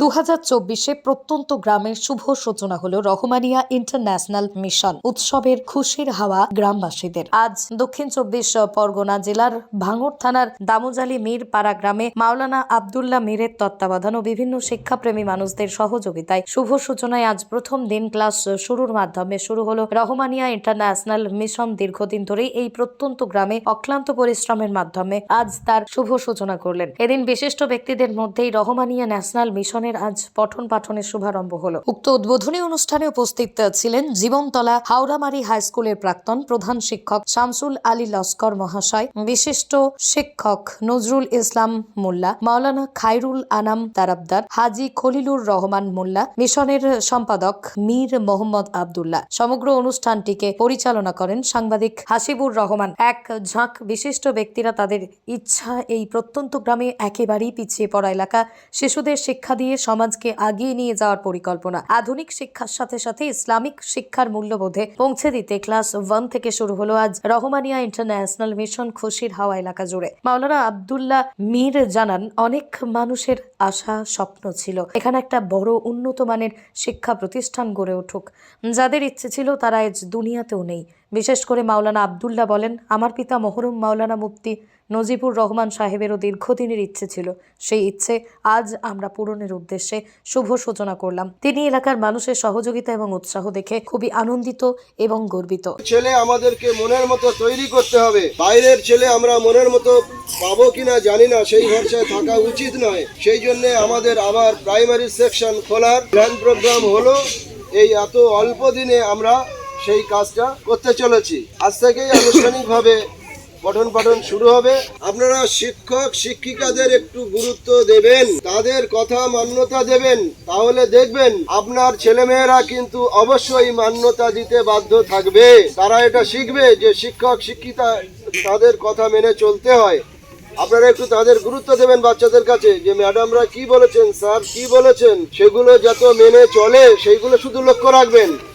দু হাজার চব্বিশে প্রত্যন্ত গ্রামের শুভ সূচনা হলো রহমানিয়া ইন্টারন্যাশনাল মিশন, উৎসবের খুশির হাওয়া গ্রামবাসীদের। আজ দক্ষিণ চব্বিশ পরগনা জেলার ভাঙড় থানার দামোজালি মীর পাড়া গ্রামে মাওলানা আবদুল্লাহ মীরের তত্ত্বাবধান ও বিভিন্ন শিক্ষাপ্রেমী মানুষদের সহযোগিতায় শুভ সূচনায় আজ প্রথম দিন ক্লাস শুরুর মাধ্যমে শুরু হলো রহমানিয়া ইন্টারন্যাশনাল মিশন দীর্ঘদিন ধরেই এই প্রত্যন্ত গ্রামে অক্লান্ত পরিশ্রমের মাধ্যমে আজ তার শুভ সূচনা করলেন। এদিন বিশিষ্ট ব্যক্তিদের মধ্যেই রহমানিয়া ন্যাশনাল মিশনের আজ পঠন পাঠনের শুভারম্ভ হল। উক্ত উদ্বোধনী অনুষ্ঠানে উপস্থিত ছিলেন জীবনতলা হাওড়ামারি হাই স্কুলের প্রাক্তন প্রধান শিক্ষক শামসুল আলী লস্কর মহাশয়, বিশিষ্ট শিক্ষক নজরুল ইসলাম মোল্লা, মাওলানা খাইরুল আনাম তারাবদার, হাজি খলিলুর রহমান মোল্লা, মিশনের সম্পাদক মীর মোহাম্মদ আবদুল্লাহ। সমগ্র অনুষ্ঠানটিকে পরিচালনা করেন সাংবাদিক হাসিবুর রহমান। এক ঝাঁক বিশিষ্ট ব্যক্তিরা তাদের ইচ্ছা এই প্রত্যন্ত গ্রামে একেবারেই পিছিয়ে পড়া এলাকা, শিশুদের শিক্ষা দিয়ে সমাজকে আগিয়ে নিয়ে যাওয়ার পরিকল্পনা। আধুনিক শিক্ষার সাথে সাথে ইসলামিক শিক্ষার মূল্যবোধে পৌঁছে দিতে ক্লাস ওয়ান থেকে শুরু হলো আজ রহমানিয়া ইন্টারন্যাশনাল মিশন খুশির হাওয়া এলাকা জুড়ে। মাওলানা আবদুল্লাহ মীর জানান, অনেক মানুষের আশা, স্বপ্ন ছিল। এখানে একটা বড় উন্নত মানের শিক্ষা প্রতিষ্ঠান গড়ে উঠুক। যাদের ইচ্ছে ছিল তারা আজ দুনিয়াতেও নেই। বিশেষ করে মাওলানা আবদুল্লাহ বলেন, আমার পিতা মহরুম মাওলানা মুফতি নজিবুর রহমান সাহেবেরও দীর্ঘদিনের ইচ্ছে ছিল। সেই ইচ্ছে আজ আমরা পূরণের উদ্দেশ্যে শুভ সূচনা করলাম। তিনি এলাকার মানুষের সহযোগিতা এবং উৎসাহ দেখে খুবই আনন্দিত এবং গর্বিত। ছেলে আমাদেরকে মনের মতো তৈরি করতে হবে। বাইরের ছেলে আমরা মনের মতো পাবো কিনা জানি না, সেই ভরসায় থাকা উচিত নয়। সেই জন্য আমাদের আবার প্রাইমারি সেকশন খোলার প্ল্যান প্রোগ্রাম হলো। এই এত অল্প দিনে আমরা সেই কাজটা করতে চলেছি। আজ থেকেই আনুষ্ঠানিকভাবে পঠন পাঠন শুরু হবে। আপনারা শিক্ষক, শিক্ষিকাদের একটু গুরুত্ব দেবেন, তাদের কথা মান্যতা দেবেন, তাহলে দেখবেন আপনার ছেলেমেয়েরা কিন্তু অবশ্যই মান্যতা দিতে বাধ্য থাকবে। তারা এটা শিখবে যে শিক্ষক, শিক্ষিতা তাদের কথা মেনে চলতে হয়। আপনারা একটু তাদের গুরুত্ব দেবেন বাচ্চাদের কাছে যে, ম্যাডামরা কি বলেছেন, স্যার কি বলেছেন? সেগুলো যত মেনে চলে, সেইগুলো শুধু লক্ষ্য রাখবেন।